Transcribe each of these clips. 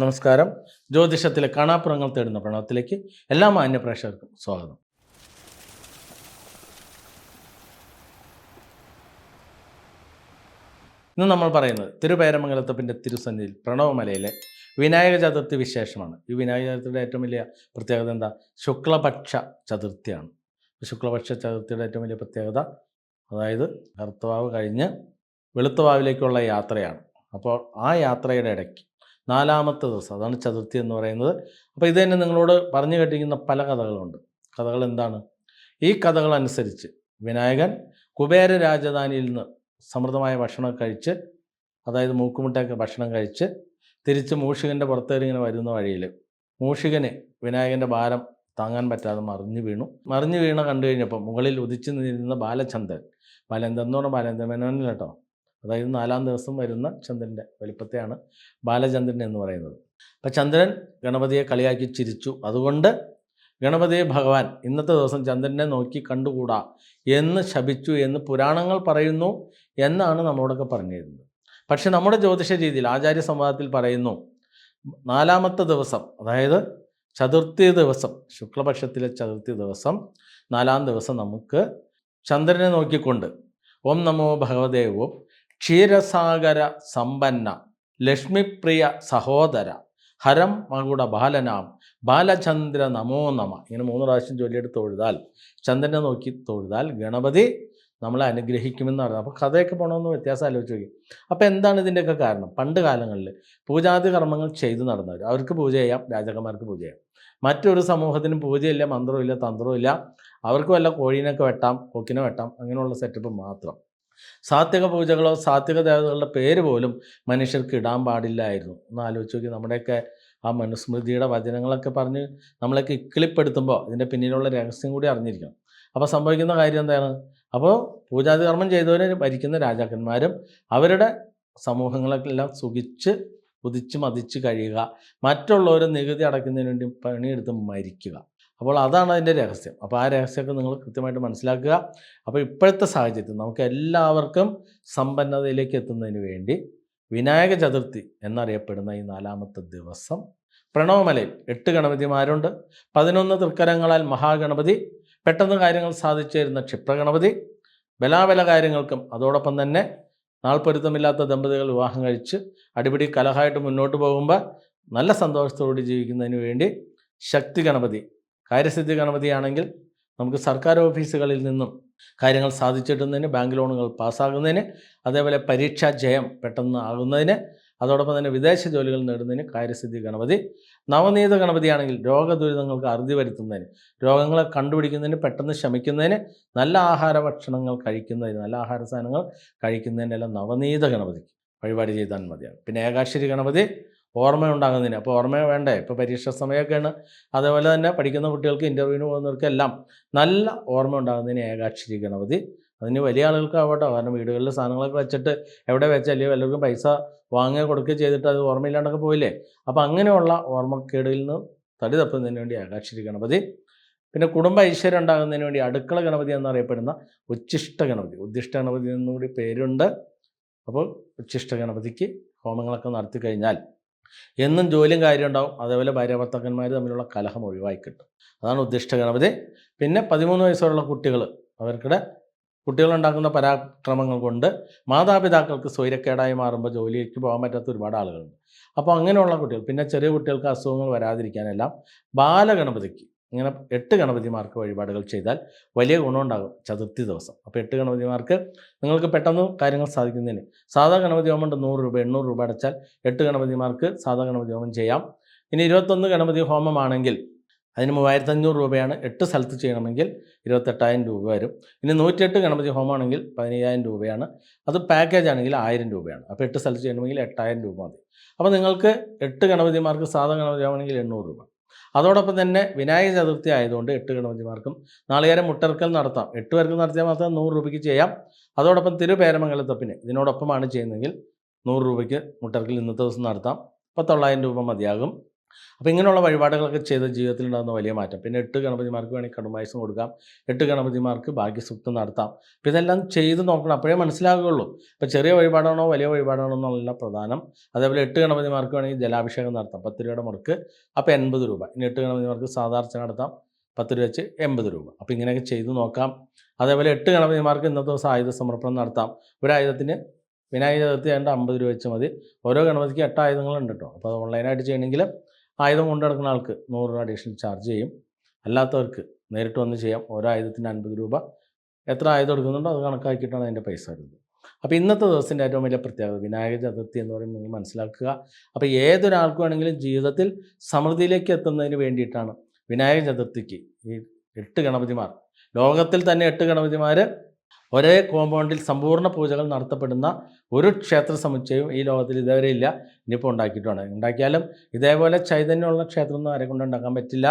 നമസ്കാരം. ജ്യോതിഷത്തിലെ കാണാപ്പുറങ്ങൾ തേടുന്ന പ്രണവത്തിലേക്ക് എല്ലാ മാന്യ പ്രേക്ഷകർക്കും സ്വാഗതം. ഇന്ന് നമ്മൾ പറയുന്നത് തിരുപേരമംഗലത്തപ്പിന്റെ തിരുസന്നിധിയിൽ പ്രണവമലയിലെ വിനായക ചതുർത്ഥി വിശേഷമാണ്. ഈ വിനായക ചതുർത്ഥിയുടെ ഏറ്റവും വലിയ പ്രത്യേകത എന്താ? ശുക്ലപക്ഷ ചതുർത്ഥിയാണ്. ശുക്ലപക്ഷ ചതുർത്ഥിയുടെ ഏറ്റവും വലിയ പ്രത്യേകത അതായത് കറുത്തവാവ് കഴിഞ്ഞ് വെളുത്തവാവിലേക്കുള്ള യാത്രയാണ്. അപ്പോൾ ആ യാത്രയുടെ ഇടയ്ക്ക് നാലാമത്തെ ദിവസം അതാണ് ചതുർത്ഥി എന്ന് പറയുന്നത്. അപ്പോൾ ഇത് തന്നെ നിങ്ങളോട് പറഞ്ഞു കേട്ടിരിക്കുന്ന പല കഥകളുണ്ട്. കഥകൾ എന്താണ്? ഈ കഥകൾ അനുസരിച്ച് വിനായകൻ കുബേര രാജധാനിയിൽ നിന്ന് സമൃദ്ധമായ ഭക്ഷണം കഴിച്ച് അതായത് മൂക്കുമുട്ടയൊക്കെ ഭക്ഷണം കഴിച്ച് തിരിച്ച് മൂഷികന്റെ പുറത്തേറി ഇങ്ങനെ വരുന്ന വഴിയിൽ മൂഷികന് വിനായകന്റെ ഭാരം താങ്ങാൻ പറ്റാതെ മറിഞ്ഞു വീണു. മറിഞ്ഞു വീണ കണ്ടു കഴിഞ്ഞപ്പോൾ മുകളിൽ ഉദിച്ചു നിന്നിരുന്ന ബാലചന്ദ്രൻ ബാലചന്ദ്രൻ എന്ന് പറഞ്ഞാൽ ബാലചന്ദ്രൻ മേനോനിൽ കേട്ടോ. അതായത് നാലാം ദിവസം വരുന്ന ചന്ദ്രന്റെ വലിപ്പത്തെയാണ് ബാലചന്ദ്രൻ എന്ന് പറയുന്നത്. അപ്പം ചന്ദ്രൻ ഗണപതിയെ കളിയാക്കി ചിരിച്ചു. അതുകൊണ്ട് ഗണപതിയെ ഭഗവാൻ ഇന്നത്തെ ദിവസം ചന്ദ്രനെ നോക്കി കണ്ടുകൂടാ? എന്ന് ശപിച്ചു എന്ന് പുരാണങ്ങൾ പറയുന്നു എന്നാണ് നമ്മളോടൊക്കെ പറഞ്ഞിരുന്നത്. പക്ഷേ നമ്മുടെ ജ്യോതിഷ രീതിയിൽ ആചാര്യ സംവാദത്തിൽ പറയുന്നു നാലാമത്തെ ദിവസം അതായത് ചതുർത്ഥി ദിവസം ശുക്ലപക്ഷത്തിലെ ചതുർത്ഥി ദിവസം നാലാം ദിവസം നമുക്ക് ചന്ദ്രനെ നോക്കിക്കൊണ്ട് ഓം നമോ ഭഗവദേവോ ക്ഷീരസാഗര സമ്പന്ന ലക്ഷ്മിപ്രിയ സഹോദര ഹരം മകുട ബാലനാം ബാലചന്ദ്ര നമോ നമ. ഇങ്ങനെ മൂന്ന് പ്രാവശ്യം ചൊല്ലിയെടുത്ത് തൊഴുതാൽ ചന്ദ്രനെ നോക്കി തൊഴുതാൽ ഗണപതി നമ്മളെ അനുഗ്രഹിക്കുമെന്ന് പറയുന്നത് അപ്പോൾ കഥയൊക്കെ പോകണമെന്ന് വ്യത്യാസം ആലോചിച്ച് നോക്കി. അപ്പോൾ എന്താണ് ഇതിന്റെയൊക്കെ കാരണം? പണ്ട് കാലങ്ങളിൽ പൂജാതി കർമ്മങ്ങൾ ചെയ്തു നടന്നവർ അവർക്ക് പൂജ ചെയ്യാം രാജാക്കന്മാർക്ക് പൂജ ചെയ്യാം. മറ്റൊരു സമൂഹത്തിന് പൂജയില്ല മന്ത്രമില്ല തന്ത്രമില്ല അവർക്ക് വല്ല കോഴീനൊക്കെ വെട്ടാം കൊക്കിനെ വെട്ടാം അങ്ങനെയുള്ള സെറ്റപ്പ് മാത്രം. സാത്വിക പൂജകളോ സാത്വിക ദേവതകളുടെ പേര് പോലും മനുഷ്യർക്ക് ഇടാൻ പാടില്ലായിരുന്നു. ഒന്ന് ആലോചിച്ച് നോക്കി നമ്മുടെയൊക്കെ ആ മനുസ്മൃതിയുടെ വചനങ്ങളൊക്കെ പറഞ്ഞ് നമ്മളൊക്കെ ഇക്കിളിപ്പെടുത്തുമ്പോൾ ഇതിന്റെ പിന്നിലുള്ള രഹസ്യം കൂടി അറിഞ്ഞിരിക്കണം. അപ്പോൾ സംഭവിക്കുന്ന കാര്യം എന്താണ്? അപ്പോൾ പൂജാതി കർമ്മം ചെയ്തവരെ ഭരിക്കുന്ന രാജാക്കന്മാരും അവരുടെ സമൂഹങ്ങളെല്ലാം സുഖിച്ച് ഉദിച്ച് മതിച്ച് കഴിയുക. മറ്റുള്ളവർ നികുതി അടയ്ക്കുന്നതിന് വേണ്ടി പണിയെടുത്ത് മരിക്കുക. അപ്പോൾ അതാണ് അതിന്റെ രഹസ്യം. അപ്പോൾ ആ രഹസ്യമൊക്കെ നിങ്ങൾ കൃത്യമായിട്ട് മനസ്സിലാക്കുക. അപ്പോൾ ഇപ്പോഴത്തെ സാഹചര്യത്തിൽ നമുക്ക് എല്ലാവർക്കും സമ്പന്നതയിലേക്ക് എത്തുന്നതിന് വേണ്ടി വിനായക ചതുർത്ഥി എന്നറിയപ്പെടുന്ന ഈ നാലാമത്തെ ദിവസം പ്രണവമലയിൽ എട്ട് ഗണപതിമാരുണ്ട്. പതിനൊന്ന് തൃക്കരങ്ങളാൽ മഹാഗണപതി. പെട്ടെന്ന് കാര്യങ്ങൾ സാധിച്ചു തരുന്ന ക്ഷിപ്രഗണപതി. ബലാബല കാര്യങ്ങൾക്കും അതോടൊപ്പം തന്നെ നാൾപ്പൊരുത്തമില്ലാത്ത ദമ്പതികൾ വിവാഹം കഴിച്ച് അടിപിടി കലഹമായിട്ട് മുന്നോട്ട് പോകുമ്പോൾ നല്ല സന്തോഷത്തോടെ ജീവിക്കുന്നതിന് വേണ്ടി ശക്തി ഗണപതി കാര്യസിദ്ധി ഗണപതിയാണെങ്കിൽ നമുക്ക് സർക്കാർ ഓഫീസുകളിൽ നിന്നും കാര്യങ്ങൾ സാധിച്ചിട്ടുന്നതിന് ബാങ്ക് ലോണുകൾ പാസ്സാകുന്നതിന് അതേപോലെ പരീക്ഷാ ജയം പെട്ടെന്ന് ആകുന്നതിന് അതോടൊപ്പം തന്നെ വിദേശ ജോലികൾ നേടുന്നതിന് കാര്യസിദ്ധി ഗണപതി. നവനീത ഗണപതിയാണെങ്കിൽ രോഗദുരിതങ്ങൾക്ക് അറുതി വരുത്തുന്നതിന് രോഗങ്ങളെ കണ്ടുപിടിക്കുന്നതിന് പെട്ടെന്ന് ശമിക്കുന്നതിന് നല്ല ആഹാര ഭക്ഷണങ്ങൾ കഴിക്കുന്നതിന് നല്ല ആഹാര സാധനങ്ങൾ കഴിക്കുന്നതിനെല്ലാം നവനീത ഗണപതിക്ക് വഴിപാട് ചെയ്താൽ മതിയാണ്. പിന്നെ ഏകാശ്വരി ഗണപതി ഓർമ്മയുണ്ടാകുന്നതിന്. അപ്പോൾ ഓർമ്മ വേണ്ടേ? ഇപ്പോൾ പരീക്ഷ സമയമൊക്കെയാണ്. അതേപോലെ തന്നെ പഠിക്കുന്ന കുട്ടികൾക്ക് ഇന്റർവ്യൂവിന് പോകുന്നവർക്കെല്ലാം നല്ല ഓർമ്മ ഉണ്ടാകുന്നതിന് ഏകാക്ഷരി ഗണപതി. അതിന് വലിയ ആളുകൾക്ക് ആവട്ടെ. കാരണം വീടുകളിൽ സാധനങ്ങളൊക്കെ വെച്ചിട്ട് എവിടെ വെച്ചാൽ എല്ലാവർക്കും പൈസ വാങ്ങുക കൊടുക്കുകയോ ചെയ്തിട്ട് അത് ഓർമ്മയില്ലാണ്ടൊക്കെ പോയില്ലേ? അപ്പോൾ അങ്ങനെയുള്ള ഓർമ്മക്കേടിൽ നിന്ന് തടി തപ്പുന്നതിന് വേണ്ടി ഏകാക്ഷരി ഗണപതി. പിന്നെ കുടുംബ ഐശ്വര്യം ഉണ്ടാകുന്നതിന് വേണ്ടി അടുക്കള ഗണപതി എന്നറിയപ്പെടുന്ന ഉച്ഛിഷ്ട ഗണപതി. ഉദ്ദിഷ്ട ഗണപതി എന്നുകൂടി പേരുണ്ട്. അപ്പോൾ ഉച്ഛിഷ്ട ഗണപതിക്ക് ഹോമങ്ങളൊക്കെ നടത്തി കഴിഞ്ഞാൽ എന്നും ജോലിയും കാര്യം ഉണ്ടാവും. അതേപോലെ ഭാര്യ ഭർത്താക്കന്മാർ തമ്മിലുള്ള കലഹം ഒഴിവായി കിട്ടും. അതാണ് ഉദ്ദിഷ്ട ഗണപതി. പിന്നെ പതിമൂന്ന് വയസ്സുള്ള കുട്ടികൾ അവർക്കിടെ കുട്ടികളുണ്ടാക്കുന്ന പരാക്രമങ്ങൾ കൊണ്ട് മാതാപിതാക്കൾക്ക് സ്വൈരക്കേടായി മാറുമ്പോൾ ജോലിക്ക് പോകാൻ പറ്റാത്ത ഒരുപാട് ആളുകളുണ്ട്. അപ്പോൾ അങ്ങനെയുള്ള കുട്ടികൾ പിന്നെ ചെറിയ കുട്ടികൾക്ക് അസുഖങ്ങൾ വരാതിരിക്കാനെല്ലാം ബാലഗണപതിക്ക് ഇങ്ങനെ എട്ട് ഗണപതിമാർക്ക് വഴിപാടുകൾ ചെയ്താൽ വലിയ ഗുണമുണ്ടാകും ചതുർത്ഥി ദിവസം. അപ്പോൾ എട്ട് ഗണപതിമാർക്ക് നിങ്ങൾക്ക് പെട്ടെന്ന് കാര്യങ്ങൾ സാധിക്കുന്നതിന്. സാധാ ഗണപതി ഹോമം ഉണ്ട് നൂറ് രൂപ എണ്ണൂറ് രൂപ അടച്ചാൽ എട്ട് ഗണപതിമാർക്ക് സാധാ ഗണപതി ഹോമം ചെയ്യാം. ഇനി ഇരുപത്തൊന്ന് ഗണപതി ഹോമമാണെങ്കിൽ അതിന് മൂവായിരത്തി അഞ്ഞൂറ് രൂപയാണ് എട്ട് സ്ഥലത്ത് ചെയ്യണമെങ്കിൽ ഇരുപത്തെട്ടായിരം രൂപ വരും. ഇനി നൂറ്റിയെട്ട് ഗണപതി ഹോമമാണെങ്കിൽ പതിനയ്യായിരം രൂപയാണ്. അത് പാക്കേജ് ആണെങ്കിൽ ആയിരം രൂപയാണ്. അപ്പോൾ എട്ട് സ്ഥലത്ത് ചെയ്യണമെങ്കിൽ എട്ടായിരം രൂപ മതി. അപ്പോൾ നിങ്ങൾക്ക് എട്ട് ഗണപതിമാർക്ക് സാധാ ഗണപതി ആവണമെങ്കിൽ എണ്ണൂറ് രൂപ. അതോടൊപ്പം തന്നെ വിനായക ചതുർത്ഥി ആയതുകൊണ്ട് എട്ട് ഗണപതിമാർക്കും നാളികേരം മുട്ടർക്കൽ നടത്താം. എട്ട് പേർക്ക് നടത്തിയാൽ മാത്രം നൂറ് രൂപയ്ക്ക് ചെയ്യാം. അതോടൊപ്പം തിരുപേരമംഗലത്തപ്പിന് ഇതിനോടൊപ്പമാണ് ചെയ്യുന്നതെങ്കിൽ നൂറ് രൂപയ്ക്ക് മുട്ടർക്കൽ ഇന്നത്തെ ദിവസം നടത്താം. അപ്പോൾ തൊള്ളായിരം രൂപ മതിയാകും. അപ്പോൾ ഇങ്ങനെയുള്ള വഴിപാടുകളൊക്കെ ചെയ്ത ജീവിതത്തിൽ ഉണ്ടാകുന്ന വലിയ മാറ്റം. പിന്നെ എട്ട് ഗണപതിമാർക്ക് വേണമെങ്കിൽ കടുമായസം കൊടുക്കാം. എട്ട് ഗണപതിമാർക്ക് ഭാഗ്യസുപ്തം നടത്താം. അപ്പോൾ ഇതെല്ലാം ചെയ്ത് നോക്കണം. അപ്പോഴേ മനസ്സിലാകുകയുള്ളൂ. ഇപ്പോൾ ചെറിയ വഴിപാടാണോ വലിയ വഴിപാടാണോ എന്നുള്ള പ്രധാനം. അതേപോലെ എട്ട് ഗണപതിമാർക്ക് വേണമെങ്കിൽ ജലാഭിഷേകം നടത്താം. പത്ത് രൂപയുടെ മുറക്ക് അപ്പോൾ എൺപത് രൂപ. ഇനി എട്ട് ഗണപതിമാർക്ക് സാധാരണ നടത്താം. പത്ത് രൂപ വെച്ച് എൺപത് രൂപ. അപ്പോൾ ഇങ്ങനെയൊക്കെ ചെയ്ത് നോക്കാം. അതേപോലെ എട്ട് ഗണപതിമാർക്ക് ഇന്നത്തെ ദിവസം ആയുധ സമർപ്പണം നടത്താം. ഒരു ആയുധത്തിന് വിനായക ചതുർത്ഥി ആയതുകൊണ്ട് അമ്പത് രൂപ വെച്ച് മതി. ഓരോ ഗണപതിക്ക് എട്ട് ആയുധങ്ങളുണ്ട് കേട്ടോ. അപ്പോൾ അത് ഓൺലൈനായിട്ട് ചെയ്യണമെങ്കിൽ ആയുധം കൊണ്ടുനടക്കുന്ന ആൾക്ക് നൂറ് രൂപ അഡീഷണൽ ചാർജ് ചെയ്യും. അല്ലാത്തവർക്ക് നേരിട്ട് വന്ന് ചെയ്യാം. ഓരോ ആയുധത്തിന് അൻപത് രൂപ. എത്ര ആയുധം എടുക്കുന്നുണ്ടോ അത് കണക്കാക്കിയിട്ടാണ് അതിന്റെ പൈസ വരുന്നത്. അപ്പോൾ ഇന്നത്തെ ദിവസത്തിന്റെ ഏറ്റവും വലിയ പ്രത്യേകത വിനായക ചതുർത്ഥി എന്ന് പറയുമ്പോൾ നിങ്ങൾ മനസ്സിലാക്കുക. അപ്പോൾ ഏതൊരാൾക്കും ആണെങ്കിലും ജീവിതത്തിൽ സമൃദ്ധിയിലേക്ക് എത്തുന്നതിന് വേണ്ടിയിട്ടാണ് വിനായക ചതുർത്ഥിക്ക് ഈ എട്ട് ഗണപതിമാർ. ലോകത്തിൽ തന്നെ എട്ട് ഗണപതിമാർ ഒരേ കോമ്പൗണ്ടിൽ സമ്പൂർണ പൂജകൾ നടത്തപ്പെടുന്ന ഒരു ക്ഷേത്ര സമുച്ചയവും ഈ ലോകത്തിൽ ഇതുവരെ ഇല്ല. ഇനിയിപ്പോൾ ഉണ്ടാക്കിയിട്ടുണ്ട്. ഉണ്ടാക്കിയാലും ഇതേപോലെ ചൈതന്യമുള്ള ക്ഷേത്രമൊന്നും ആരെ കൊണ്ട് ഉണ്ടാക്കാൻ പറ്റില്ല.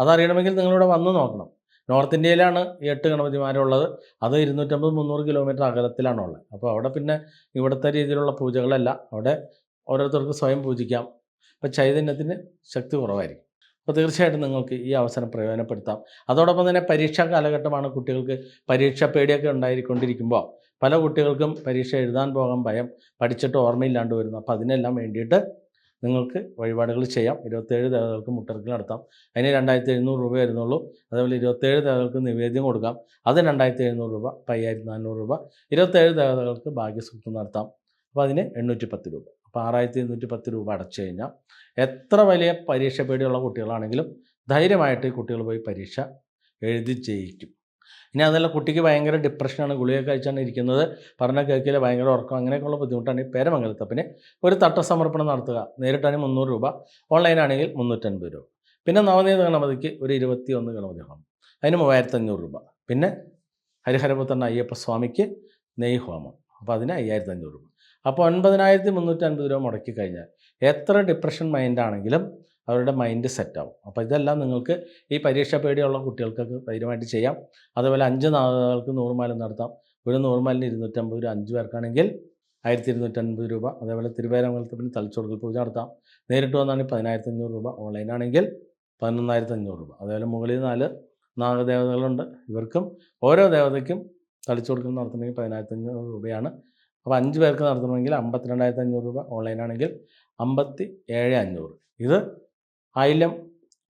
അതറിയണമെങ്കിൽ നിങ്ങളിവിടെ വന്ന് നോക്കണം. നോർത്ത് ഇന്ത്യയിലാണ് എട്ട് ഗണപതിമാരുള്ളത്. അത് ഇരുന്നൂറ്റമ്പത് മുന്നൂറ് കിലോമീറ്റർ അകലത്തിലാണ് ഉള്ളത് അപ്പോൾ അവിടെ പിന്നെ ഇവിടുത്തെ രീതിയിലുള്ള പൂജകളല്ല. അവിടെ ഓരോരുത്തർക്ക് സ്വയം പൂജിക്കാം. അപ്പോൾ ചൈതന്യത്തിന് ശക്തി കുറവായിരിക്കും. അപ്പോൾ തീർച്ചയായിട്ടും നിങ്ങൾക്ക് ഈ അവസരം പ്രയോജനപ്പെടുത്താം. അതോടൊപ്പം തന്നെ പരീക്ഷാ കാലഘട്ടമാണ് കുട്ടികൾക്ക് പരീക്ഷ പേടിയൊക്കെ ഉണ്ടായിക്കൊണ്ടിരിക്കുമ്പോൾ പല കുട്ടികൾക്കും പരീക്ഷ എഴുതാൻ പോകാൻ ഭയം പഠിച്ചിട്ട് ഓർമ്മയില്ലാണ്ട് വരുന്നു. അപ്പോൾ അതിനെല്ലാം വേണ്ടിയിട്ട് നിങ്ങൾക്ക് വഴിപാടുകൾ ചെയ്യാം. ഇരുപത്തേഴ് ദേവതകൾക്ക് മുട്ടർക്കൽ നടത്താം. അതിന് രണ്ടായിരത്തി എഴുന്നൂറ് രൂപ വരുന്നുള്ളൂ. അതേപോലെ ഇരുപത്തേഴ് ദേവതകൾക്ക് നിവേദ്യം കൊടുക്കാം. അത് രണ്ടായിരത്തി എഴുന്നൂറ് രൂപ പയ്യായിരത്തി നാനൂറ് രൂപ. ഇരുപത്തേഴ് ദേവതകൾക്ക് ഭാഗ്യസൂക്തം നടത്താം. അപ്പോൾ അതിന് എണ്ണൂറ്റി പത്ത് രൂപ. അപ്പോൾ ആറായിരത്തി എണ്ണൂറ്റി പത്ത് രൂപ അടച്ചു കഴിഞ്ഞാൽ എത്ര വലിയ പരീക്ഷ പേടിയുള്ള കുട്ടികളാണെങ്കിലും ധൈര്യമായിട്ട് കുട്ടികൾ പോയി പരീക്ഷ എഴുതി ജയിക്കും. ഇനി അതല്ല കുട്ടിക്ക് ഭയങ്കര ഡിപ്രഷനാണ് ഗുളിക കഴിച്ചാണ് ഇരിക്കുന്നത് പറഞ്ഞ കേൾക്കില്ല ഭയങ്കര ഉറക്കം അങ്ങനെയൊക്കെയുള്ള ബുദ്ധിമുട്ടാണ് ഈ പേരമംഗലത്തപ്പിന്. ഒരു തട്ട സമർപ്പണം നടത്തുക നേരിട്ടാണെങ്കിൽ മുന്നൂറ് രൂപ ഓൺലൈനാണെങ്കിൽ മുന്നൂറ്റൻപത് രൂപ. പിന്നെ നവനീത ഗണപതിക്ക് ഒരു ഇരുപത്തി ഒന്ന് ഗണപതി ഹോമം അതിന് മൂവായിരത്തി അഞ്ഞൂറ് രൂപ. പിന്നെ ഹരിഹരപുത്രൻ അയ്യപ്പ സ്വാമിക്ക് നെയ് ഹോമം അപ്പോൾ അതിന് അയ്യായിരത്തി അഞ്ഞൂറ് രൂപ. അപ്പോൾ ഒൻപതിനായിരത്തി മുന്നൂറ്റി അൻപത് രൂപ മുടക്കി കഴിഞ്ഞാൽ എത്ര ഡിപ്രഷൻ മൈൻഡാണെങ്കിലും അവരുടെ മൈൻഡ് സെറ്റാവും അപ്പോൾ ഇതെല്ലാം നിങ്ങൾക്ക് ഈ പരീക്ഷ പേടിയുള്ള കുട്ടികൾക്കൊക്കെ ധൈര്യമായിട്ട് ചെയ്യാം. അതുപോലെ അഞ്ച് നാളുകൾക്ക് നൂറുമാലം നടത്താം. ഒരു നൂറുമാലിന് ഇരുന്നൂറ്റമ്പത് രൂപ അഞ്ച് പേർക്കാണെങ്കിൽ ആയിരത്തി ഇരുന്നൂറ്റൻപത് രൂപ. അതേപോലെ തിരുവേരമ്പലത്തിന് തലച്ചോടുകൾ പൂജ നടത്താം. നേരിട്ട് വന്നാണെങ്കിൽ പതിനായിരത്തി അഞ്ഞൂറ് രൂപ ഓൺലൈനാണെങ്കിൽ പതിനൊന്നായിരത്തി അഞ്ഞൂറ് രൂപ. അതേപോലെ മുകളിൽ നാല് നാഗദേവതകളുണ്ട്. ഇവർക്കും ഓരോ ദേവതയ്ക്കും തളിച്ചു കൊടുക്കൽ നടത്തണമെങ്കിൽ പതിനായിരത്തി അഞ്ഞൂറ് രൂപയാണ് അപ്പോൾ അഞ്ച് പേർക്ക് നടത്തണമെങ്കിൽ അമ്പത്തിരണ്ടായിരത്തി അഞ്ഞൂറ് രൂപ ഓൺലൈനാണെങ്കിൽ അമ്പത്തി ഏഴ് അഞ്ഞൂറ്. ഇത് ആയിരം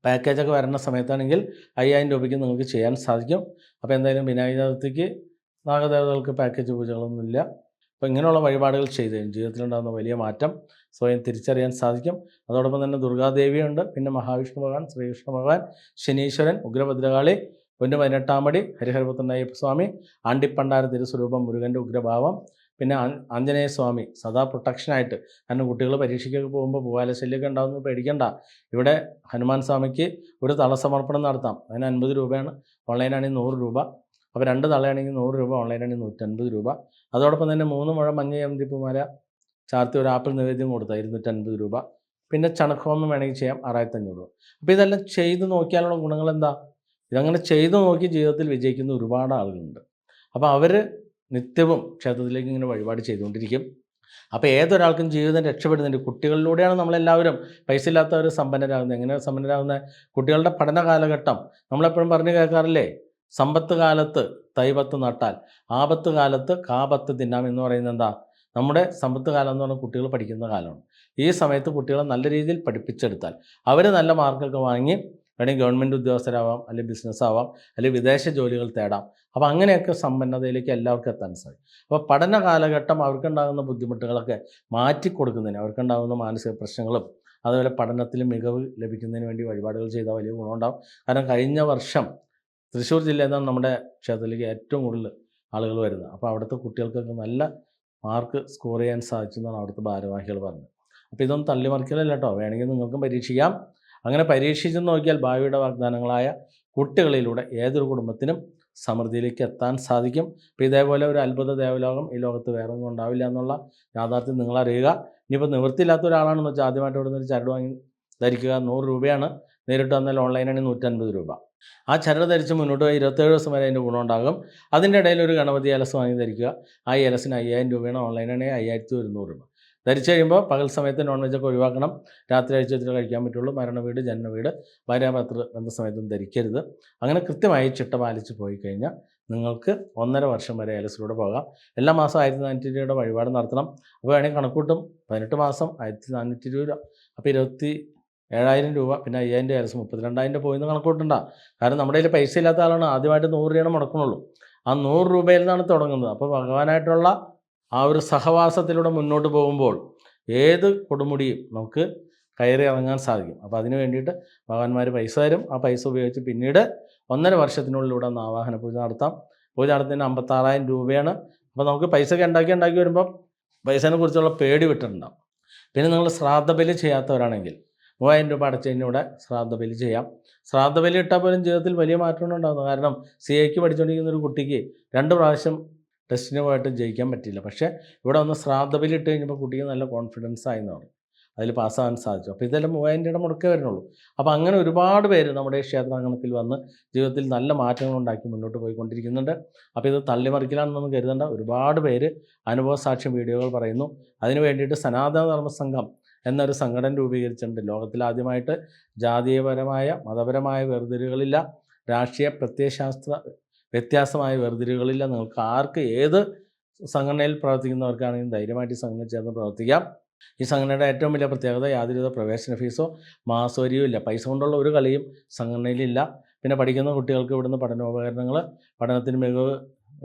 പാക്കേജൊക്കെ വരുന്ന സമയത്താണെങ്കിൽ അയ്യായിരം രൂപയ്ക്ക് നിങ്ങൾക്ക് ചെയ്യാൻ സാധിക്കും. അപ്പോൾ എന്തായാലും വിനായക നാഗദേവതകൾക്ക് പാക്കേജ് പൂജകളൊന്നുമില്ല അപ്പോൾ ഇങ്ങനെയുള്ള വഴിപാടുകൾ ചെയ്ത് കഴിഞ്ഞ് ജീവിതത്തിലുണ്ടാകുന്ന വലിയ മാറ്റം സ്വയം തിരിച്ചറിയാൻ സാധിക്കും. അതോടൊപ്പം തന്നെ ദുർഗാദേവിയുണ്ട്. പിന്നെ മഹാവിഷ്ണു ഭഗവാൻ ശ്രീകൃഷ്ണ ഭഗവാൻ ശനീശ്വരൻ ഉഗ്രഭദ്രകാളി പൊന്നു പതിനെട്ടാമടി ഹരിഹരപുത്രൻ അയ്യപ്പസ്വാമി ആണ്ടിപ്പണ്ടാര തിരുസ്വരൂപം മുരുകന്റെ ഉഗ്രഭാവം പിന്നെ ആഞ്ജനേയ സ്വാമി സദാ പ്രൊട്ടക്ഷനായിട്ട് കാരണം കുട്ടികൾ പരീക്ഷയ്ക്കൊക്കെ പോകുമ്പോൾ പൂവാലശല്യമൊക്കെ ഉണ്ടാകുന്നത് പേടിക്കണ്ട. ഇവിടെ ഹനുമാൻ സ്വാമിക്ക് ഒരു തളസമർപ്പണം നടത്താം. അതിന് അൻപത് രൂപയാണ്. ഓൺലൈനാണെങ്കിൽ നൂറ് രൂപ. അപ്പോൾ രണ്ട് തളയാണെങ്കിൽ നൂറ് രൂപ ഓൺലൈനാണെങ്കിൽ നൂറ്റൻപത് രൂപ. അതോടൊപ്പം തന്നെ മൂന്ന് മുഴ മഞ്ഞ യന്തിപ്പുമാല ചാർത്തി ഒരു ആപ്പിൾ നിവേദ്യം കൊടുത്താൽ ഇരുന്നൂറ്റൻപത് രൂപ. പിന്നെ ചണക്കോമം വേണമെങ്കിൽ ചെയ്യാം ആറായിരത്തി അഞ്ഞൂറ് രൂപ. അപ്പോൾ ഇതെല്ലാം ചെയ്ത് നോക്കിയാലുള്ള ഗുണങ്ങൾ എന്താ ഇതങ്ങനെ ചെയ്ത് നോക്കി ജീവിതത്തിൽ വിജയിക്കുന്ന ഒരുപാട് ആളുകളുണ്ട്. അപ്പോൾ അവർ നിത്യവും ക്ഷേത്രത്തിലേക്ക് ഇങ്ങനെ വഴിപാട് ചെയ്തുകൊണ്ടിരിക്കും. അപ്പോൾ ഏതൊരാൾക്കും ജീവിതം രക്ഷപ്പെടുന്നുണ്ട് കുട്ടികളിലൂടെയാണ് നമ്മളെല്ലാവരും പൈസ ഇല്ലാത്തവർ സമ്പന്നരാകുന്നത്. എങ്ങനെ സമ്പന്നരാകുന്നത് കുട്ടികളുടെ പഠന കാലഘട്ടം നമ്മളെപ്പോഴും പറഞ്ഞു കേൾക്കാറില്ലേ? സമ്പത്ത് കാലത്ത് തൈപത്ത് നട്ടാൽ ആപത്ത് കാലത്ത് കാപത്ത് തിന്നാം എന്ന് പറയുന്നത് എന്താ? നമ്മുടെ സമ്പത്ത് കാലം എന്ന് പറഞ്ഞാൽ കുട്ടികൾ പഠിക്കുന്ന കാലമാണ്. ഈ സമയത്ത് കുട്ടികളെ നല്ല രീതിയിൽ പഠിപ്പിച്ചെടുത്താൽ അവർ നല്ല മാർക്കൊക്കെ വാങ്ങി വേണമെങ്കിൽ ഗവൺമെന്റ് ഉദ്യോഗസ്ഥരാവാം അല്ലെങ്കിൽ ബിസിനസ് ആവാം അല്ലെങ്കിൽ വിദേശ ജോലികൾ തേടാം. അപ്പോൾ അങ്ങനെയൊക്കെ സമ്പന്നതയിലേക്ക് എല്ലാവർക്കും എത്താൻ സാധിക്കും. അപ്പോൾ പഠന കാലഘട്ടം അവർക്കുണ്ടാകുന്ന ബുദ്ധിമുട്ടുകളൊക്കെ മാറ്റിക്കൊടുക്കുന്നതിന് അവർക്കുണ്ടാകുന്ന മാനസിക പ്രശ്നങ്ങളും അതുപോലെ പഠനത്തിൽ മികവ് ലഭിക്കുന്നതിന് വേണ്ടി വഴിപാടുകൾ ചെയ്താൽ വലിയ ഗുണമുണ്ടാകും. കാരണം കഴിഞ്ഞ വർഷം തൃശ്ശൂർ ജില്ലയിൽ നിന്നാണ് നമ്മുടെ ക്ഷേത്രത്തിലേക്ക് ഏറ്റവും കൂടുതൽ ആളുകൾ വരുന്നത്. അപ്പോൾ അവിടുത്തെ കുട്ടികൾക്കൊക്കെ നല്ല മാർക്ക് സ്കോർ ചെയ്യാൻ സാധിച്ചു എന്നാണ് അവിടുത്തെ ഭാരവാഹികൾ പറഞ്ഞത്. അപ്പോൾ ഇതൊന്നും തള്ളിമറിക്കലല്ല കേട്ടോ. വേണമെങ്കിൽ നിങ്ങൾക്കും പരീക്ഷിക്കാം. അങ്ങനെ പരീക്ഷിച്ച് നോക്കിയാൽ ഭാവിയുടെ വാഗ്ദാനങ്ങളായ കുട്ടികളിലൂടെ ഏതൊരു കുടുംബത്തിനും സമൃദ്ധിയിലേക്ക് എത്താൻ സാധിക്കും. അപ്പോൾ ഇതേപോലെ ഒരു അത്ഭുത ദേവലോകം ഈ ലോകത്ത് വേറെ ഒന്നും ഉണ്ടാവില്ല എന്നുള്ള യാഥാർത്ഥ്യം നിങ്ങളറിയുക ഇനിയിപ്പോൾ നിവൃത്തിയില്ലാത്ത ഒരാളാണെന്ന് വെച്ചാൽ ആദ്യമായിട്ട് ഇവിടെ നിന്ന് ചരട് വാങ്ങി ധരിക്കുക നൂറ് രൂപയാണ്. നേരിട്ട് വന്നാൽ ഓൺലൈനാണെങ്കിൽ നൂറ്റൻപത് രൂപ. ആ ചരട് ധരിച്ച് മുന്നോട്ട് പോയി ഇരുപത്തേഴ് ദിവസം വരെ അതിന്റെ ഗുണമുണ്ടാകും അതിന്റെ ഇടയിൽ ഒരു ഗണപതി ഏലസ് വാങ്ങി ധരിക്കുക. ആ ഏലസിന് അയ്യായിരം രൂപയാണ് ഓൺലൈനാണെങ്കിൽ അയ്യായിരത്തി ഒരുന്നൂറ് രൂപ. ധരിച്ചു കഴിയുമ്പോൾ പകൽ സമയത്ത് നോൺ വെജൊക്കെ ഒഴിവാക്കണം. രാത്രി അഴിച്ചത്തിൽ കഴിക്കാൻ പറ്റുള്ളൂ. മരണ വീട് ജനന വീട് ഭാര്യാഭർത്തൃ ബന്ധ സമയത്തും ധരിക്കരുത്. അങ്ങനെ കൃത്യമായി ചിട്ട പാലിച്ച് പോയി കഴിഞ്ഞാൽ നിങ്ങൾക്ക് ഒന്നര വർഷം വരെ ഏലസിലൂടെ പോകാം. എല്ലാ മാസം ആയിരത്തി നാനൂറ്റി രൂപയുടെ വഴിപാട് നടത്തണം. അപ്പോൾ വേണമെങ്കിൽ കണക്കൂട്ടും. പതിനെട്ട് മാസം ആയിരത്തി നാനൂറ്റി രൂപ. അപ്പോൾ ഇരുപത്തി ഏഴായിരം രൂപ. പിന്നെ അയ്യായിരം രൂപ ഏലസ് മുപ്പത്തിരണ്ടായിരം രൂപ പോയിന്ന് കണക്കൂട്ടണ്ട. കാരണം നമ്മുടെ കയ്യിൽ പൈസ ഇല്ലാത്ത ആളാണ്. ആദ്യമായിട്ട് നൂറ് രൂപയാണ് മുടക്കണുള്ളൂ ആ നൂറ് രൂപയിൽ നിന്നാണ് തുടങ്ങുന്നത്. അപ്പോൾ ഭഗവാനായിട്ടുള്ള ആ ഒരു സഹവാസത്തിലൂടെ മുന്നോട്ട് പോകുമ്പോൾ ഏത് കൊടുമുടിയും നമുക്ക് കയറി ഇറങ്ങാൻ സാധിക്കും. അപ്പോൾ അതിന് വേണ്ടിയിട്ട് ഭഗവാന്മാർ പൈസ തരും. ആ പൈസ ഉപയോഗിച്ച് പിന്നീട് ഒന്നര വർഷത്തിനുള്ളിലൂടെ ഒന്ന് ആവാഹന പൂജ നടത്താം. പൂജ നടത്തുന്നതിന് അമ്പത്താറായിരം രൂപയാണ്. അപ്പോൾ നമുക്ക് പൈസ ഒക്കെ ഉണ്ടാക്കി ഉണ്ടാക്കി വരുമ്പോൾ പൈസനെ കുറിച്ചുള്ള പേടി വിട്ടിട്ടുണ്ടാവും. പിന്നെ നിങ്ങൾ ശ്രാദ്ധബലി ചെയ്യാത്തവരാണെങ്കിൽ മൂവായിരം രൂപ അടച്ചു കഴിഞ്ഞാൽ ഇവിടെ ശ്രാദ്ധബലി ചെയ്യാം. ശ്രാദ്ധബലി ഇട്ടാൽ പോലും ജീവിതത്തിൽ വലിയ മാറ്റമാണ് ഉണ്ടാകുന്നത് കാരണം സി എക്ക് പഠിച്ചുകൊണ്ടിരിക്കുന്ന ഒരു കുട്ടിക്ക് രണ്ട് പ്രാവശ്യം ടെസ്റ്റിന് പോയിട്ട് ജയിക്കാൻ പറ്റിയില്ല. പക്ഷേ ഇവിടെ ഒന്ന് ശ്രാദ്ധബലി ഇട്ട് കഴിഞ്ഞപ്പോൾ കുട്ടിക്ക് നല്ല കോൺഫിഡൻസ് ആയി എന്ന് പറഞ്ഞു. അതിൽ പാസ്സാകാൻ സാധിച്ചു. അപ്പോൾ ഇതെല്ലാം മൂവായിരം രൂപയുടെ മുടക്കേ വരുന്നുള്ളൂ. അപ്പോൾ അങ്ങനെ ഒരുപാട് പേര് നമ്മുടെ ക്ഷേത്രാങ്കണത്തിൽ വന്ന് ജീവിതത്തിൽ നല്ല മാറ്റങ്ങൾ ഉണ്ടാക്കി മുന്നോട്ട് പോയിക്കൊണ്ടിരിക്കുന്നുണ്ട്. അപ്പോൾ ഇത് തള്ളിമറിക്കലാണെന്നൊന്നും കരുതേണ്ട. ഒരുപാട് പേര് അനുഭവസാക്ഷ്യം വീഡിയോകൾ പറയുന്നു. അതിന് വേണ്ടിയിട്ട് സനാതന ധർമ്മ സംഘം എന്നൊരു സംഘടന രൂപീകരിച്ചിട്ടുണ്ട്. ലോകത്തിലാദ്യമായിട്ട് ജാതീയപരമായ മതപരമായ വേർതിരിവുകളില്ല. രാഷ്ട്രീയ പ്രത്യയശാസ്ത്ര വ്യത്യാസമായ വേർതിരിവുകളില്ല. നിങ്ങൾക്ക് ആർക്ക് ഏത് സംഘടനയിൽ പ്രവർത്തിക്കുന്നവർക്കാണെങ്കിലും ധൈര്യമായിട്ട് സംഘടന ചേർന്ന് പ്രവർത്തിക്കാം. ഈ സംഘടനയുടെ ഏറ്റവും വലിയ പ്രത്യേകത യാതൊരുവിധ പ്രവേശന ഫീസോ മാസോരിയോ ഇല്ല. പൈസ കൊണ്ടുള്ള ഒരു കളിയും സംഘടനയിലില്ല പിന്നെ പഠിക്കുന്ന കുട്ടികൾക്ക് ഇവിടുന്ന് പഠനോപകരണങ്ങൾ പഠനത്തിന് മികവ്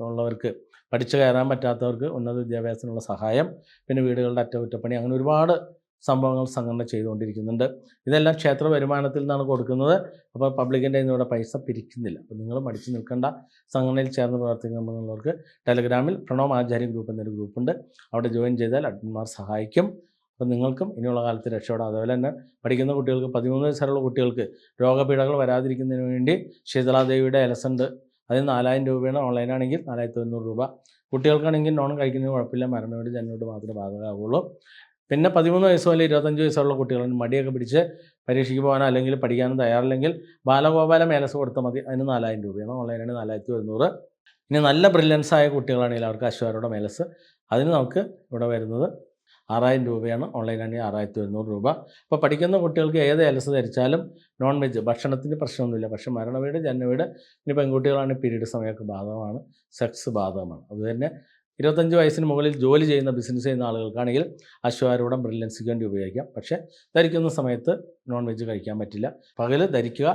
ഉള്ളവർക്ക് പഠിച്ചു കയറാൻ പറ്റാത്തവർക്ക് ഉന്നത വിദ്യാഭ്യാസത്തിനുള്ള സഹായം പിന്നെ വീടുകളുടെ അറ്റകുറ്റപ്പണി അങ്ങനെ ഒരുപാട് സംഭവങ്ങൾ സംഘടന ചെയ്തുകൊണ്ടിരിക്കുന്നുണ്ട്. ഇതെല്ലാം ക്ഷേത്ര വരുമാനത്തിൽ നിന്നാണ് കൊടുക്കുന്നത്. അപ്പോൾ പബ്ലിക്കിന്റെ ഇന്നിവിടെ പൈസ പിരിക്കുന്നില്ല. അപ്പോൾ നിങ്ങൾ മടിച്ചു നിൽക്കേണ്ട. സംഘടനയിൽ ചേർന്ന് പ്രവർത്തിക്കുന്നുള്ളവർക്ക് ടെലഗ്രാമിൽ പ്രണവ് ആചാര്യ ഗ്രൂപ്പ് എന്നൊരു ഗ്രൂപ്പുണ്ട്. അവിടെ ജോയിൻ ചെയ്താൽ അഡ്മിന്മാർ സഹായിക്കും. അപ്പോൾ നിങ്ങൾക്കും ഇനിയുള്ള കാലത്ത് രക്ഷപ്പെടാം. അതുപോലെ തന്നെ പഠിക്കുന്ന കുട്ടികൾക്ക് പതിമൂന്ന് വയസ്സുള്ള കുട്ടികൾക്ക് രോഗപീഠകൾ വരാതിരിക്കുന്നതിന് വേണ്ടി ശീതളാദേവിയുടെ എലസണ്ട് അതിന് നാലായിരം രൂപയാണ് ഓൺലൈനാണെങ്കിൽ നാലായിരത്തി തൊണ്ണൂറ് രൂപ. കുട്ടികൾക്കാണെങ്കിൽ നോൺ കഴിക്കുന്നതിന് കുഴപ്പമില്ല. മരണവീട് ജന്മവീട് മാത്രമേ ബാധകമാവുള്ളൂ പിന്നെ പതിമൂന്ന് വയസ്സ് മുതൽ ഇരുപത്തഞ്ച് വയസ്സുള്ള കുട്ടികളുണ്ട് മടിയൊക്കെ പിടിച്ച് പരീക്ഷയ്ക്ക് പോകാനോ അല്ലെങ്കിൽ പഠിക്കാനോ തയ്യാറില്ലെങ്കിൽ ബാലഗോപാല മേലസ് കൊടുത്താൽ മതി. അതിന് നാലായിരം രൂപയാണ്. ഓൺലൈനാണ് നാലായിരത്തി ഒരുന്നൂറ്. ഇനി നല്ല ബ്രില്യൻസ് ആയ കുട്ടികളാണെങ്കിൽ അവർക്ക് അശ്വാരോടെ മേലസ്. അതിന് നമുക്ക് ഇവിടെ വരുന്നത് ആറായിരം രൂപയാണ്. ഓൺലൈനാണെങ്കിൽ ആറായിരത്തി ഒരുന്നൂറ് രൂപ. അപ്പോൾ പഠിക്കുന്ന കുട്ടികൾക്ക് ഏത് എലസ് ധരിച്ചാലും നോൺ വെജ് ഭക്ഷണത്തിന് പ്രശ്നമൊന്നുമില്ല. പക്ഷേ മരണവീട് ജനവീട് ഇനി പെൺകുട്ടികളാണെങ്കിൽ പീരീഡ് സമയമൊക്കെ ബാധകമാണ്. സെക്സ് ബാധകമാണ്. അതുതന്നെ ഇരുപത്തഞ്ച് വയസ്സിന് മുകളിൽ ജോലി ചെയ്യുന്ന ബിസിനസ് ചെയ്യുന്ന ആളുകൾക്കാണെങ്കിൽ അശ്വാരൂഢം ബ്രില്യൻസിക്ക് വേണ്ടി ഉപയോഗിക്കാം. പക്ഷേ ധരിക്കുന്ന സമയത്ത് നോൺ വെജ് കഴിക്കാൻ പറ്റില്ല. പകൽ ധരിക്കുക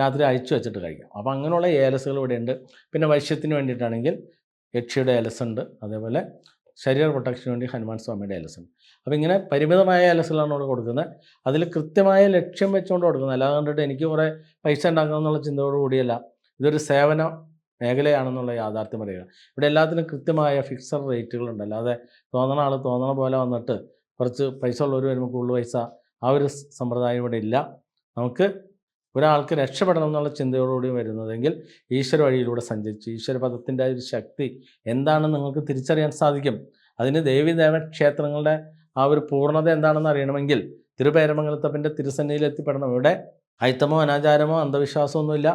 രാത്രി അഴിച്ചു വെച്ചിട്ട് കഴിക്കാം. അപ്പോൾ അങ്ങനെയുള്ള ഏലസുകൾ ഇവിടെ ഉണ്ട് പിന്നെ വൈശ്യത്തിന് വേണ്ടിയിട്ടാണെങ്കിൽ യക്ഷിയുടെ ഏലസ് ഉണ്ട്. അതേപോലെ ശരീര പ്രൊട്ടക്ഷന് വേണ്ടി ഹനുമാൻ സ്വാമിയുടെ ഏലസ് ഉണ്ട്. അപ്പോൾ ഇങ്ങനെ പരിമിതമായ ഏലസുകളാണ് ഇവിടെ കൊടുക്കുന്നത്. അതിൽ കൃത്യമായ ലക്ഷ്യം വെച്ചുകൊണ്ട് കൊടുക്കുന്നത്. അല്ലാതെ കണ്ടിട്ട് എനിക്ക് കുറേ പൈസ ഉണ്ടാക്കണം എന്നുള്ള ചിന്തയോടുകൂടിയല്ല ഇതൊരു സേവന മേഖലയാണെന്നുള്ള യാഥാർത്ഥ്യം പറയുക ഇവിടെ എല്ലാത്തിനും കൃത്യമായ ഫിക്സഡ് റേറ്റുകളുണ്ട് അല്ലാതെ തോന്നണ ആൾ തോന്നണ പോലെ വന്നിട്ട് കുറച്ച് പൈസ ഉള്ളവർ വരുമ്പോൾ കൂടുതൽ പൈസ ആ ഒരു സമ്പ്രദായം ഇവിടെ ഇല്ല. നമുക്ക് ഒരാൾക്ക് രക്ഷപ്പെടണം എന്നുള്ള ചിന്തയോടുകൂടി വരുന്നതെങ്കിൽ ഈശ്വര വഴിയിലൂടെ സഞ്ചരിച്ച് ഈശ്വരപദത്തിന്റെ ഒരു ശക്തി എന്താണെന്ന് നിങ്ങൾക്ക് തിരിച്ചറിയാൻ സാധിക്കും. അതിന് ദേവി ദേവ ക്ഷേത്രങ്ങളുടെ ആ ഒരു പൂർണത എന്താണെന്ന് അറിയണമെങ്കിൽ തിരുപേരമംഗലത്തപ്പന്റെ തിരുസന്നിധിയിൽ എത്തിപ്പെടണം ഇവിടെ അയിത്തമോ അനാചാരമോ അന്ധവിശ്വാസമൊന്നുമില്ല.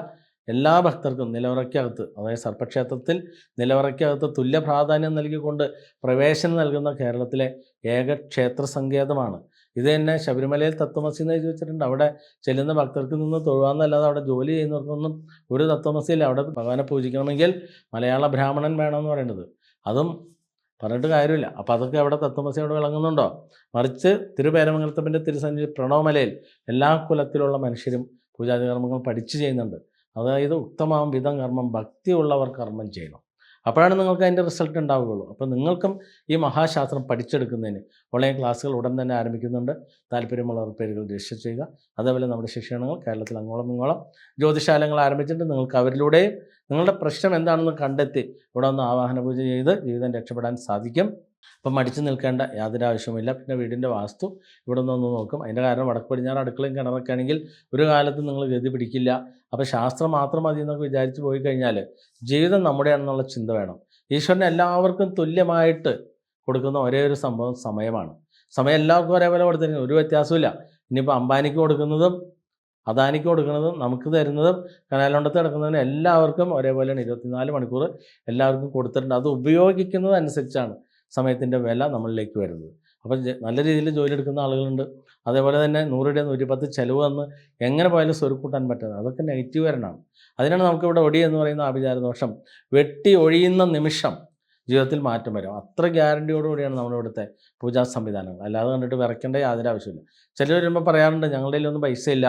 എല്ലാ ഭക്തർക്കും നിലവറയ്ക്കകത്ത് അതായത് സർപ്പക്ഷേത്രത്തിൽ നിലവറയ്ക്കകത്ത് തുല്യ പ്രാധാന്യം നൽകിക്കൊണ്ട് പ്രവേശനം നൽകുന്ന കേരളത്തിലെ ഏക ക്ഷേത്ര സങ്കേതമാണ്. ഇത് തന്നെ ശബരിമലയിൽ തത്വമസി എന്ന് എഴുതി വെച്ചിട്ടുണ്ട്. അവിടെ ചെല്ലുന്ന ഭക്തർക്ക് നിന്ന് തൊഴുവാന്നല്ലാതെ അവിടെ ജോലി ചെയ്യുന്നവർക്കൊന്നും ഒരു തത്വമസിയില്ല. അവിടെ ഭഗവാനെ പൂജിക്കണമെങ്കിൽ മലയാള ബ്രാഹ്മണൻ വേണമെന്ന് പറയുന്നത് അതും പറഞ്ഞിട്ട് കാര്യമില്ല. അപ്പോൾ അതൊക്കെ അവിടെ തത്വമസി അവിടെ വിളങ്ങുന്നുണ്ടോ? മറിച്ച് തിരുപേരമംഗലത്തപ്പന്റെ തിരുസന്നിധി പ്രണവമലയിൽ എല്ലാ കുലത്തിലുള്ള മനുഷ്യരും പൂജാതി കർമ്മങ്ങൾ പഠിച്ചു ചെയ്യുന്നുണ്ട്. അതായത് ഉത്തമാം വിധം കർമ്മം ഭക്തിയുള്ളവർ കർമ്മം ചെയ്യണം. അപ്പോഴാണ് നിങ്ങൾക്ക് അതിന്റെ റിസൾട്ട് ഉണ്ടാവുകയുള്ളൂ. അപ്പോൾ നിങ്ങൾക്കും ഈ മഹാശാസ്ത്രം പഠിച്ചെടുക്കുന്നതിന് ഓൺലൈൻ ക്ലാസ്സുകൾ ഉടൻ തന്നെ ആരംഭിക്കുന്നുണ്ട്. താല്പര്യമുള്ളവർ പേരുകൾ രജിസ്റ്റർ ചെയ്യുക. അതേപോലെ നമ്മുടെ ശിക്ഷണങ്ങൾ കേരളത്തിൽ അങ്ങോളം ഇങ്ങോളം ജ്യോതിശാലങ്ങൾ ആരംഭിച്ചിട്ടുണ്ട്. നിങ്ങൾക്ക് അവരിലൂടെയും നിങ്ങളുടെ പ്രശ്നം എന്താണെന്ന് കണ്ടെത്തി ഇവിടെ ഒന്ന് ആവാഹന പൂജ ചെയ്ത് ജീവിതം രക്ഷപ്പെടാൻ സാധിക്കും. അപ്പം മടിച്ചു നിൽക്കേണ്ട യാതൊരു ആവശ്യവുമില്ല. പിന്നെ വീടിന്റെ വാസ്തു ഇവിടെ നിന്ന് ഒന്ന് നോക്കും. അതിന്റെ കാരണം വടക്ക് പടിഞ്ഞാറ് അടുക്കളയും കിണറൊക്കെ ആണെങ്കിൽ ഒരു കാലത്ത് നിങ്ങൾ ഗതി പിടിക്കില്ല. അപ്പോൾ ശാസ്ത്രം മാത്രം മതി എന്നൊക്കെ വിചാരിച്ച് പോയി കഴിഞ്ഞാൽ ജീവിതം നമ്മുടെയാണെന്നുള്ള ചിന്ത വേണം. ഈശ്വരന് എല്ലാവർക്കും തുല്യമായിട്ട് കൊടുക്കുന്ന ഒരേ ഒരു സംഭവം സമയമാണ്. സമയം എല്ലാവർക്കും ഒരേപോലെ കൊടുത്തിരിക്കുന്നു. ഒരു വ്യത്യാസമില്ല ഇനിയിപ്പോൾ അംബാനിക്ക് കൊടുക്കുന്നതും അദാനിക്ക് കൊടുക്കുന്നതും നമുക്ക് തരുന്നതും കനാലോണ്ടത്ത് കിടക്കുന്നതിനും എല്ലാവർക്കും ഒരേപോലെയാണ്. ഇരുപത്തിനാല് മണിക്കൂർ എല്ലാവർക്കും കൊടുത്തിട്ടുണ്ട്. അത് ഉപയോഗിക്കുന്നത് അനുസരിച്ചാണ് സമയത്തിന്റെ വില നമ്മളിലേക്ക് വരുന്നത്. അപ്പം നല്ല രീതിയിൽ ജോലി എടുക്കുന്ന ആളുകളുണ്ട്. അതേപോലെ തന്നെ നൂറ് രൂപ നൂറ്റിപ്പത്ത് ചിലവ് വന്ന് എങ്ങനെ പോയാലും സ്വരുക്കൂട്ടാൻ പറ്റുന്നത് അതൊക്കെ നെഗറ്റീവ് വരണമാണ് അതിനാണ് നമുക്കിവിടെ ഒടി എന്ന് പറയുന്ന ആഭിചാരദോഷം വെട്ടി ഒഴിയുന്ന നിമിഷം ജീവിതത്തിൽ മാറ്റം വരും. അത്ര ഗ്യാരണ്ടിയോടുകൂടിയാണ് നമ്മുടെ ഇവിടുത്തെ പൂജാ സംവിധാനങ്ങൾ. അല്ലാതെ കണ്ടിട്ട് വിറയ്ക്കേണ്ട യാതൊരു ആവശ്യമില്ല ചിലർ വരുമ്പോൾ പറയാറുണ്ട് ഞങ്ങളുടെ കയ്യിലൊന്നും പൈസ ഇല്ല.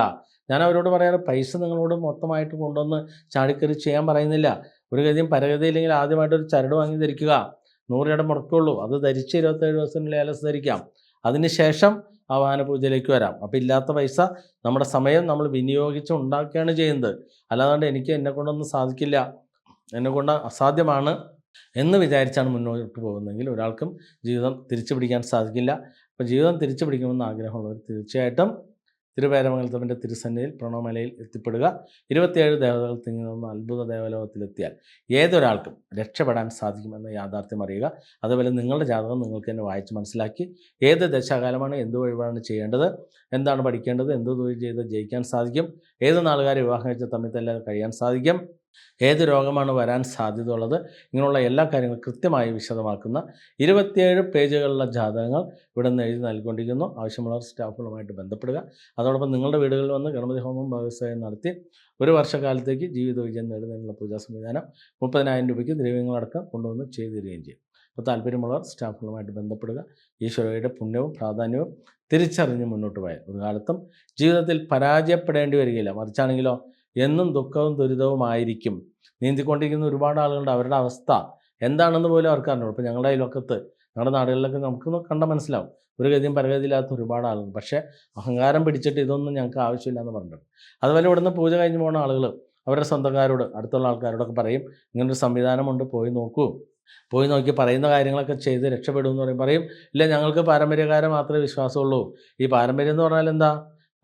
ഞാൻ അവരോട് പറയാറ് പൈസ നിങ്ങളോട് മൊത്തമായിട്ട് കൊണ്ടുവന്ന് ചാടിക്കറി ചെയ്യാൻ പറയുന്നില്ല. ഒരു ഗതിയും പരഗതിയില്ലെങ്കിൽ ആദ്യമായിട്ട് ഒരു ചരട് വാങ്ങി ധരിക്കുക. നൂറ് ഇടം മുടക്കുള്ളൂ. അത് ധരിച്ച് ഇരുപത്തേഴ് ദിവസത്തിനുള്ളിൽ ലേലസ് ധരിക്കാം. അതിനുശേഷം ആ വാഹനപൂജയിലേക്ക് വരാം. അപ്പോൾ ഇല്ലാത്ത പൈസ നമ്മുടെ സമയം നമ്മൾ വിനിയോഗിച്ച് ഉണ്ടാക്കുകയാണ് ചെയ്യുന്നത്. അല്ലാതെ എനിക്ക് എന്നെ കൊണ്ടൊന്നും സാധിക്കില്ല. എന്നെ കൊണ്ട് അസാധ്യമാണ് എന്ന് വിചാരിച്ചാണ് മുന്നോട്ട് പോകുന്നതെങ്കിൽ ഒരാൾക്കും ജീവിതം തിരിച്ചു പിടിക്കാൻ സാധിക്കില്ല. അപ്പോൾ ജീവിതം തിരിച്ചു പിടിക്കണമെന്ന് ആഗ്രഹമുള്ളവർ തീർച്ചയായിട്ടും തിരുവേരമംഗലത്തപ്പന്റെ തിരുസന്നിധിയിൽ പ്രണവമലയിൽ എത്തിപ്പെടുക. ഇരുപത്തിയേഴ് ദേവതകൾ തിങ്ങി നിന്ന അത്ഭുത ദേവലോകത്തിലെത്തിയാൽ ഏതൊരാൾക്കും രക്ഷപ്പെടാൻ സാധിക്കുമെന്ന് യാഥാർത്ഥ്യം അറിയുക. അതുപോലെ നിങ്ങളുടെ ജാതകം നിങ്ങൾക്ക് തന്നെ വായിച്ച് മനസ്സിലാക്കി ഏത് ദശാകാലമാണ് എന്ത് വഴിപാടാണ് ചെയ്യേണ്ടത് എന്താണ് പഠിക്കേണ്ടത് എന്ത് തൊഴിൽ ചെയ്ത് ജയിക്കാൻ സാധിക്കും ഏത് നാളുകാരെ വിവാഹം കഴിച്ച തമ്മിൽ തന്നെ കഴിയാൻ സാധിക്കും. ഏത് രോഗമാണ് വരാൻ സാധ്യത ഉള്ളത് ഇങ്ങനെയുള്ള എല്ലാ കാര്യങ്ങളും കൃത്യമായി വിശദമാക്കുന്ന ഇരുപത്തിയേഴ് പേജുകളുള്ള ജാതകങ്ങൾ ഇവിടെ നിന്ന് എഴുതി നൽകിക്കൊണ്ടിരിക്കുന്നു. ആവശ്യമുള്ളവർ സ്റ്റാഫുകളുമായിട്ട് ബന്ധപ്പെടുക. അതോടൊപ്പം നിങ്ങളുടെ വീടുകളിൽ വന്ന് ഗണപതി ഹോമം വ്യവസായം നടത്തി ഒരു വർഷക്കാലത്തേക്ക് ജീവിത വിജയം നേടുന്നതിനുള്ള പൂജാ സംവിധാനം മുപ്പതിനായിരം രൂപയ്ക്ക് ദ്രവ്യങ്ങളടക്കം കൊണ്ടുവന്ന് ചെയ്തു തരികയും ചെയ്യും. അപ്പോൾ താല്പര്യമുള്ളവർ സ്റ്റാഫുകളുമായിട്ട് ബന്ധപ്പെടുക. ഈശ്വരയുടെ പുണ്യവും പ്രാധാന്യവും തിരിച്ചറിഞ്ഞ് മുന്നോട്ട് പോയാൽ ഒരു കാലത്തും ജീവിതത്തിൽ പരാജയപ്പെടേണ്ടി വരികയില്ല. മറിച്ചാണെങ്കിലോ എന്നും ദുഃഖവും ദുരിതവുമായിരിക്കും നീന്തിക്കൊണ്ടിരിക്കുന്ന ഒരുപാട് ആളുകളുണ്ട് അവരുടെ അവസ്ഥ എന്താണെന്ന് പോലും അവർക്ക് അറിഞ്ഞു ഇപ്പോൾ ഞങ്ങളുടെ അയൽവക്കത്ത് ഞങ്ങളുടെ നാടുകളിലൊക്കെ നമുക്ക് കണ്ട മനസ്സിലാവും. ഒരു ഗതിയും പരഗതിയില്ലാത്ത ഒരുപാട് ആളുകൾ. പക്ഷേ അഹങ്കാരം പിടിച്ചിട്ട് ഇതൊന്നും ഞങ്ങൾക്ക് ആവശ്യമില്ല എന്ന് പറഞ്ഞിട്ടുണ്ട്. അതുപോലെ ഇവിടുന്ന് പൂജ കഴിഞ്ഞ് പോകുന്ന ആളുകൾ അവരുടെ സ്വന്തക്കാരോട് അടുത്തുള്ള ആൾക്കാരോടൊക്കെ പറയും ഇങ്ങനൊരു സംവിധാനമുണ്ട് പോയി നോക്കൂ. പോയി നോക്കി പറയുന്ന കാര്യങ്ങളൊക്കെ ചെയ്ത് രക്ഷപ്പെടും എന്ന് പറയും. പറയും ഇല്ല ഞങ്ങൾക്ക് പാരമ്പര്യക്കാരെ മാത്രമേ വിശ്വാസമുള്ളൂ. ഈ പാരമ്പര്യം എന്ന് പറഞ്ഞാൽ എന്താ?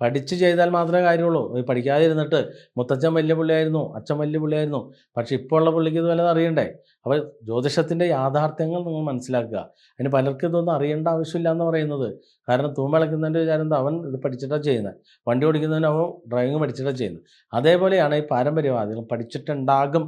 പഠിച്ച് ചെയ്താൽ മാത്രമേ കാര്യമുള്ളൂ. ഈ പഠിക്കാതിരുന്നിട്ട് മുത്തച്ഛൻ വലിയ പുള്ളിയായിരുന്നു അച്ഛൻ വലിയ പുള്ളിയായിരുന്നു. പക്ഷേ ഇപ്പോൾ ഉള്ള പുള്ളിക്ക് ഇത് വല്ലതും അറിയണ്ടേ? അപ്പോൾ ജ്യോതിഷത്തിന്റെ യാഥാർത്ഥ്യങ്ങൾ നിങ്ങൾ മനസ്സിലാക്കുക. അതിന് പലർക്കും ഇതൊന്നും അറിയേണ്ട ആവശ്യമില്ല എന്ന് പറയുന്നത്. കാരണം തൂമ്പിളക്കുന്നതിന്റെ വിചാരം എന്താ? അവൻ ഇത് പഠിച്ചിട്ടാണ് ചെയ്യുന്നത് വണ്ടി ഓടിക്കുന്നതിന് അവൻ ഡ്രൈവിങ് പഠിച്ചിട്ടാണ് ചെയ്യുന്നത് അതേപോലെയാണ് ഈ പാരമ്പര്യവാദികൾ പഠിച്ചിട്ടുണ്ടാകും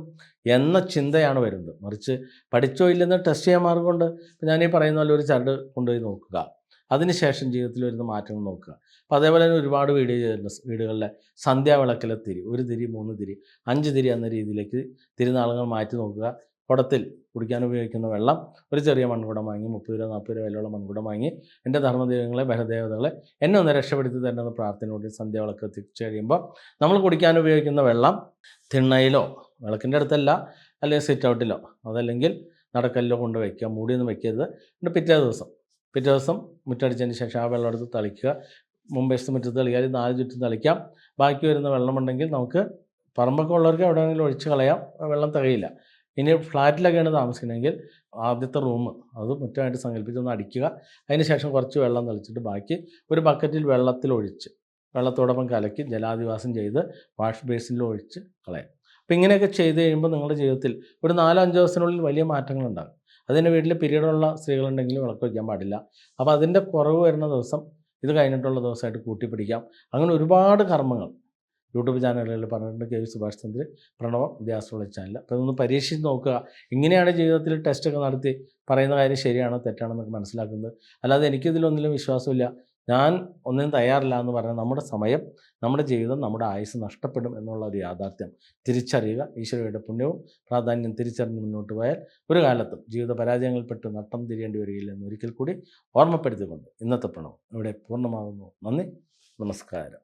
എന്ന ചിന്തയാണ് വരുന്നത്. മറിച്ച് പഠിച്ചോ ഇല്ലെന്ന് ടെസ്റ്റ് ചെയ്യാൻ മാർഗമുണ്ട് ഞാൻ ഈ പറയുന്ന പോലെ ഒരു ചരട് കൊണ്ടുപോയി നോക്കുക. അതിനുശേഷം ജീവിതത്തിൽ വരുന്ന മാറ്റങ്ങൾ നോക്കുക. അപ്പോൾ അതേപോലെ തന്നെ ഒരുപാട് വീഡിയോ ചെയ്തിട്ടുണ്ട്. വീടുകളിലെ സന്ധ്യാവിളക്കിലെ തിരി ഒരു തിരി മൂന്ന് തിരി അഞ്ച് തിരി എന്ന രീതിയിലേക്ക് തിരുനാളുകൾ മാറ്റി നോക്കുക. കുടത്തിൽ കുടിക്കാൻ ഉപയോഗിക്കുന്ന വെള്ളം ഒരു ചെറിയ മൺകുടം വാങ്ങി മുപ്പത് രൂപ നാൽപ്പത് രൂപ വിലയുള്ള മൺകുടം വാങ്ങി എന്റെ ധർമ്മദൈവങ്ങളെ ബഹദേവതകളെ എന്നെ ഒന്ന് രക്ഷപ്പെടുത്തി തരണമെന്ന് പ്രാർത്ഥനയോട് സന്ധ്യാവിളക്ക് എത്തിച്ചു കഴിയുമ്പോൾ നമ്മൾ കുടിക്കാൻ ഉപയോഗിക്കുന്ന വെള്ളം തിണ്ണയിലോ വിളക്കിന്റെ അടുത്തല്ല അല്ലെങ്കിൽ സിറ്റ് ഔട്ടിലോ അതല്ലെങ്കിൽ നടക്കലിലോ കൊണ്ട് വയ്ക്കുക. മൂടിയൊന്നും വയ്ക്കരുത്. എന്നിട്ട് പിറ്റേ ദിവസം പിറ്റേ ദിവസം മുറ്റടിച്ചതിന് ശേഷം ആ വെള്ളം എടുത്ത് തളിക്കുക. മുമ്പേശത്ത് മുറ്റത്ത് തളിക്കുക. നാല് ചുറ്റും തളിക്കാം. ബാക്കി വരുന്ന വെള്ളമുണ്ടെങ്കിൽ നമുക്ക് പറമ്പൊക്കെ ഉള്ളവർക്ക് എവിടെയെങ്കിലും ഒഴിച്ച് കളയാം. വെള്ളം തികയില്ല. ഇനി ഫ്ലാറ്റിലൊക്കെയാണ് താമസിക്കണമെങ്കിൽ ആദ്യത്തെ റൂം അത് മുറ്റമായിട്ട് സങ്കല്പിച്ച് ഒന്ന് അടിക്കുക. അതിന് ശേഷം കുറച്ച് വെള്ളം തളിച്ചിട്ട് ബാക്കി ഒരു ബക്കറ്റിൽ വെള്ളത്തിൽ ഒഴിച്ച് വെള്ളത്തോടൊപ്പം കലക്കി ജലാധിവാസം ചെയ്ത് വാഷ് ബേസിനിൽ ഒഴിച്ച് കളയാം. അപ്പോൾ ഇങ്ങനെയൊക്കെ ചെയ്ത് കഴിയുമ്പോൾ നിങ്ങളുടെ ജീവിതത്തിൽ ഒരു നാലോ അഞ്ചോ ദിവസത്തിനുള്ളിൽ വലിയ മാറ്റങ്ങളുണ്ടാകും. അതിന്റെ വീട്ടിൽ പീരീഡുള്ള സ്ത്രീകളുണ്ടെങ്കിൽ വിളക്ക് വയ്ക്കാൻ പാടില്ല. അപ്പോൾ അതിന്റെ കുറവ് വരുന്ന ദിവസം ഇത് കഴിഞ്ഞിട്ടുള്ള ദിവസമായിട്ട് കൂട്ടിപ്പിടിക്കാം. അങ്ങനെ ഒരുപാട് കർമ്മങ്ങൾ. യൂട്യൂബ് ചാനലുകളിൽ പറഞ്ഞിട്ടുണ്ട് കെ വി സുഭാഷ് ചന്ദ്ര പ്രണവം ദ്യാസുള്ള ചാനൽ. അപ്പോൾ ഇതൊന്ന് പരീക്ഷിച്ച് നോക്കുക. ഇങ്ങനെയാണ് ജീവിതത്തിൽ ടെസ്റ്റൊക്കെ നടത്തി പറയുന്ന കാര്യം ശരിയാണോ തെറ്റാണോ എന്നൊക്കെ മനസ്സിലാക്കുന്നത്. അല്ലാതെ എനിക്കിതിലൊന്നിലും വിശ്വാസമില്ല. ഞാൻ ഒന്നിനും തയ്യാറില്ല എന്ന് പറഞ്ഞാൽ നമ്മുടെ സമയം നമ്മുടെ ജീവിതം നമ്മുടെ ആയുസ് നഷ്ടപ്പെടും എന്നുള്ള ഒരു യാഥാർത്ഥ്യം. തിരിച്ചറിയുക ഈശ്വരയുടെ പുണ്യവും പ്രാധാന്യം തിരിച്ചറിഞ്ഞ് മുന്നോട്ട് പോയാൽ ഒരു കാലത്തും ജീവിത പരാജയങ്ങളിൽപ്പെട്ട് നട്ടം തിരിയേണ്ടി വരികയില്ല എന്ന് ഒരിക്കൽ കൂടി ഓർമ്മപ്പെടുത്തിക്കൊണ്ട് ഇന്നത്തെ പ്രണവം ഇവിടെ പൂർണമാകുന്നു നന്ദി നമസ്കാരം.